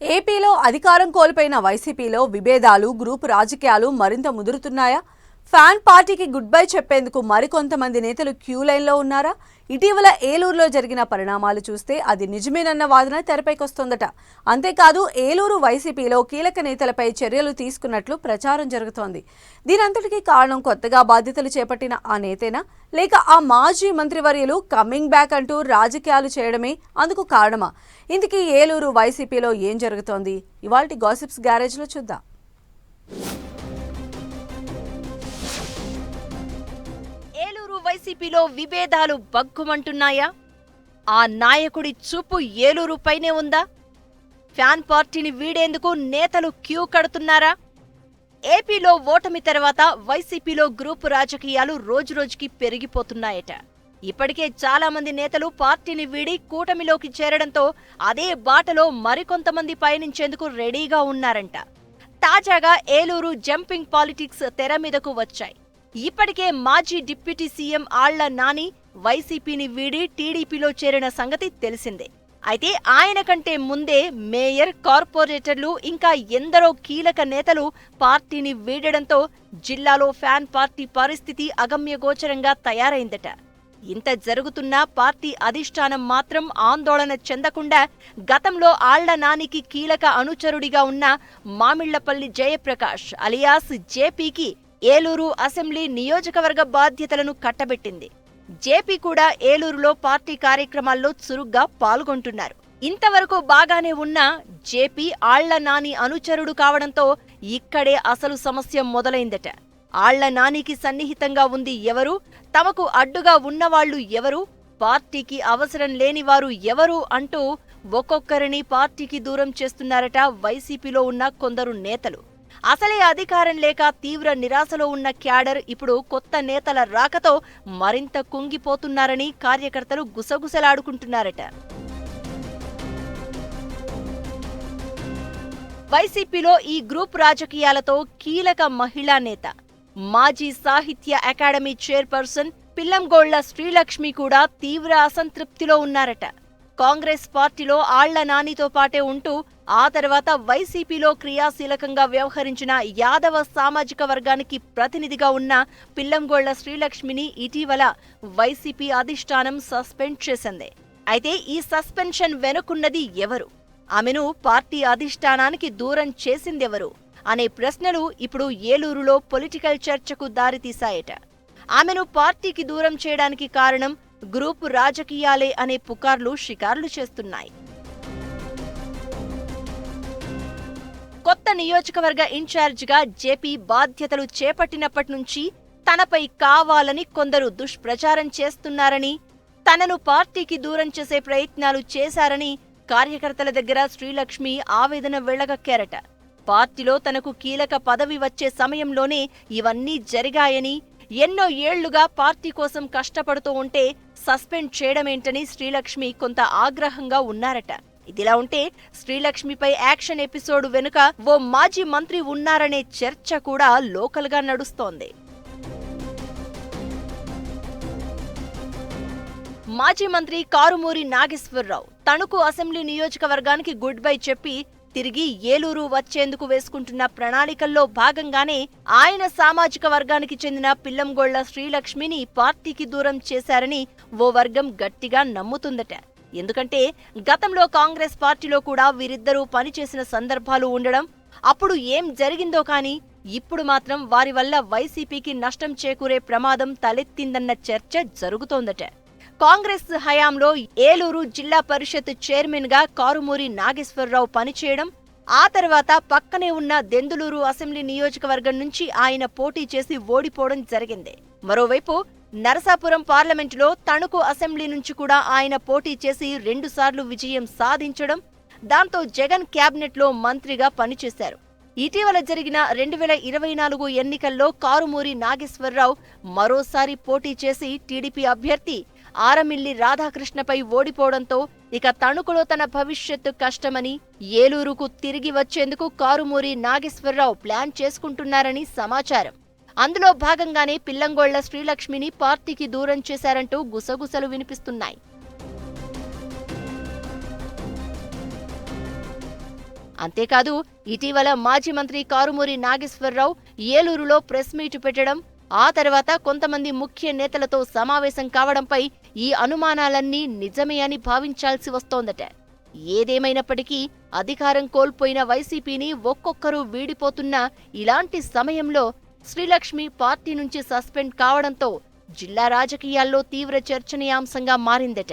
ఏపీలో అధికారం కోల్పోయిన వైసీపీలో విభేదాలు గ్రూపు రాజకీయాలు మరింత ముదురుతున్నాయా? ఫ్యాన్ పార్టీకి గుడ్ బై చెప్పేందుకు మరికొంతమంది నేతలు క్యూ లైన్లో ఉన్నారా? ఇటీవల ఏలూరులో జరిగిన పరిణామాలు చూస్తే అది నిజమేనన్న వాదన తెరపైకొస్తోందట. అంతేకాదు ఏలూరు వైసీపీలో కీలక నేతలపై చర్యలు తీసుకున్నట్లు ప్రచారం జరుగుతోంది. దీనంతటికీ కారణం కొత్తగా బాధ్యతలు చేపట్టిన ఆ నేతేనా? లేక ఆ మాజీ మంత్రివర్యులు కమింగ్ బ్యాక్ అంటూ రాజకీయాలు చేయడమే అందుకు కారణమా? ఇందుకీ ఏలూరు వైసీపీలో ఏం జరుగుతోంది? ఇవాల్టి గాసిప్స్ గ్యారేజ్లో చూద్దాం. వైసీపీలో విభేదాలు బగ్గుమంటున్నాయా ఆ నాయకుడి చూపు ఏలూరు పైనే ఉందా? ఫ్యాన్ పార్టీని వీడేందుకు నేతలు క్యూ కడుతున్నారా? ఏపీలో ఓటమి తర్వాత వైసీపీలో గ్రూపు రాజకీయాలు రోజురోజుకి పెరిగిపోతున్నాయట. ఇప్పటికే చాలామంది నేతలు పార్టీని వీడి కూటమిలోకి చేరడంతో అదే బాటలో మరికొంతమంది పయనించేందుకు రెడీగా ఉన్నారంట. తాజాగా ఏలూరు జంపింగ్ పాలిటిక్స్ తెర మీదకు వచ్చాయి. ఇప్పటికే మాజీ డిప్యూటీ సీఎం ఆళ్ళ నాని వైసీపీని వీడి టీడీపీలో చేరిన సంగతి తెలిసిందే. అయితే ఆయన కంటే ముందే మేయర్ కార్పొరేటర్లు ఇంకా ఎందరో కీలక నేతలు పార్టీని వీడడంతో జిల్లాలో ఫ్యాన్ పార్టీ పరిస్థితి అగమ్యగోచరంగా తయారైందట. ఇంత జరుగుతున్నా పార్టీ అధిష్టానం మాత్రం ఆందోళన చెందకుండా గతంలో ఆళ్ళ నానికి కీలక అనుచరుడిగా ఉన్న మామిళ్ళపల్లి జయప్రకాష్ అలియాస్ జేపీకి ఏలూరు అసెంబ్లీ నియోజకవర్గ బాధ్యతలను కట్టబెట్టింది. జేపీ కూడా ఏలూరులో పార్టీ కార్యక్రమాల్లో చురుగ్గా పాల్గొంటున్నారు. ఇంతవరకు బాగానే ఉన్న జేపీ ఆళ్ళ నాని అనుచరుడు కావడంతో ఇక్కడే అసలు సమస్య మొదలైందట. ఆళ్ళ నానికి సన్నిహితంగా ఉంది ఎవరు? తమకు అడ్డుగా ఉన్నవాళ్ళు ఎవరు? పార్టీకి అవసరం లేనివారు ఎవరు? అంటూ ఒక్కొక్కరిని పార్టీకి దూరం చేస్తున్నారట వైసీపీలో ఉన్న కొందరు నేతలు. అసలే అధికారం లేక తీవ్ర నిరాశలో ఉన్న క్యాడర్ ఇప్పుడు కొత్త నేతల రాకతో మరింత కుంగిపోతున్నారని కార్యకర్తలు గుసగుసలాడుకుంటున్నారట. వైసీపీలో ఈ గ్రూప్ రాజకీయాలతో కీలక మహిళా నేత. మాజీ సాహిత్య అకాడమీ చైర్పర్సన్ పిల్లంగోళ్ళ శ్రీలక్ష్మి కూడా తీవ్ర అసంతృప్తిలో ఉన్నారట. కాంగ్రెస్ పార్టీలో ఆళ్ళ నానితో పాటే ఉంటూ ఆ తర్వాత వైసీపీలో క్రియాశీలకంగా వ్యవహరించిన యాదవ సామాజిక వర్గానికి ప్రతినిధిగా ఉన్న పిల్లంగోళ్ళ శ్రీలక్ష్మిని ఇటీవల వైసీపీ అధిష్టానం సస్పెండ్ చేసింది. అయితే ఈ సస్పెన్షన్ వెనుకున్నది ఎవరు? ఆమెను పార్టీ అధిష్టానానికి దూరం చేసిందెవరు? అనే ప్రశ్నలు ఇప్పుడు ఏలూరులో పొలిటికల్ చర్చకు దారితీశాయట. ఆమెను పార్టీకి దూరం చేయడానికి కారణం గ్రూపు రాజకీయాలే అనే పుకార్లు షికార్లు చేస్తున్నాయి. కొత్త నియోజకవర్గ ఇన్ఛార్జిగా జేపీ బాధ్యతలు చేపట్టినప్పటి నుంచి తనపై కావాలని కొందరు దుష్ప్రచారం చేస్తున్నారని తనను పార్టీకి దూరం చేసే ప్రయత్నాలు చేశారని కార్యకర్తల దగ్గర శ్రీలక్ష్మి ఆవేదన వెళ్ళగక్కారట. పార్టీలో తనకు కీలక పదవి వచ్చే సమయంలోనే ఇవన్నీ జరిగాయని ఎన్నో ఏళ్ళుగా పార్టీ కోసం కష్టపడుతూ ఉంటే సస్పెండ్ చేయడమేంటని శ్రీలక్ష్మి కొంత ఆగ్రహంగా ఉన్నారట. ఇదిలా ఉంటే శ్రీలక్ష్మిపై యాక్షన్ ఎపిసోడ్ వెనుక ఓ మాజీ మంత్రి ఉన్నారనే చర్చ కూడా లోకల్గా నడుస్తోంది. మాజీ మంత్రి కారుమూరి నాగేశ్వరరావు తణుకు అసెంబ్లీ నియోజకవర్గానికి గుడ్ బై చెప్పి తిరిగి ఏలూరు వచ్చేందుకు వేసుకుంటున్న ప్రణాళికల్లో భాగంగానే ఆయన సామాజిక వర్గానికి చెందిన పిల్లంగోళ్ళ శ్రీలక్ష్మిని పార్టీకి దూరం చేశారని ఓ వర్గం గట్టిగా నమ్ముతుందట. ఎందుకంటే గతంలో కాంగ్రెస్ పార్టీలో కూడా వీరిద్దరూ పనిచేసిన సందర్భాలు ఉండడం అప్పుడు ఏం జరిగిందో కానీ ఇప్పుడు మాత్రం వారి వల్ల వైసీపీకి నష్టం చేకూరే ప్రమాదం తలెత్తిందన్న చర్చ జరుగుతోందట. కాంగ్రెస్ హయాంలో ఏలూరు జిల్లా పరిషత్ చైర్మన్గా కారుమూరి నాగేశ్వరరావు పనిచేయడం ఆ తర్వాత పక్కనే ఉన్న దెందులూరు అసెంబ్లీ నియోజకవర్గం నుంచి ఆయన పోటీ చేసి ఓడిపోవడం జరిగింది. మరోవైపు నరసాపురం పార్లమెంటులో తణుకు అసెంబ్లీ నుంచి కూడా ఆయన పోటీ చేసి రెండుసార్లు విజయం సాధించడం దాంతో జగన్ క్యాబినెట్లో మంత్రిగా పనిచేశారు. ఇటీవల జరిగిన రెండు వేల ఇరవై నాలుగు ఎన్నికల్లో కారుమూరి నాగేశ్వరరావు మరోసారి పోటీ చేసి టీడీపీ అభ్యర్థి ఆరమిల్లి రాధాకృష్ణపై ఓడిపోవడంతో ఇక తణుకులో తన భవిష్యత్తు కష్టమని ఏలూరుకు తిరిగి వచ్చేందుకు కారుమూరి నాగేశ్వరరావు ప్లాన్ చేసుకుంటున్నారని సమాచారం. అందులో భాగంగానే పిల్లంగోళ్ళ శ్రీలక్ష్మిని పార్టీకి దూరం చేశారంటూ గుసగుసలు వినిపిస్తున్నాయి. అంతేకాదు ఇటీవల మాజీ మంత్రి కారుమూరి నాగేశ్వరరావు ఏలూరులో ప్రెస్ మీట్ పెట్టడం ఆ తర్వాత కొంతమంది ముఖ్య నేతలతో సమావేశం కావడంపై ఈ అనుమానాలన్నీ నిజమే అని భావించాల్సి వస్తోందట. ఏదేమైనప్పటికీ అధికారం కోల్పోయిన వైసీపీని ఒక్కొక్కరు వీడిపోతున్నా ఇలాంటి సమయంలో శ్రీలక్ష్మి పార్టీ నుంచి సస్పెండ్ కావడంతో జిల్లా రాజకీయాల్లో తీవ్ర చర్చనీయాంశంగా మారిందట.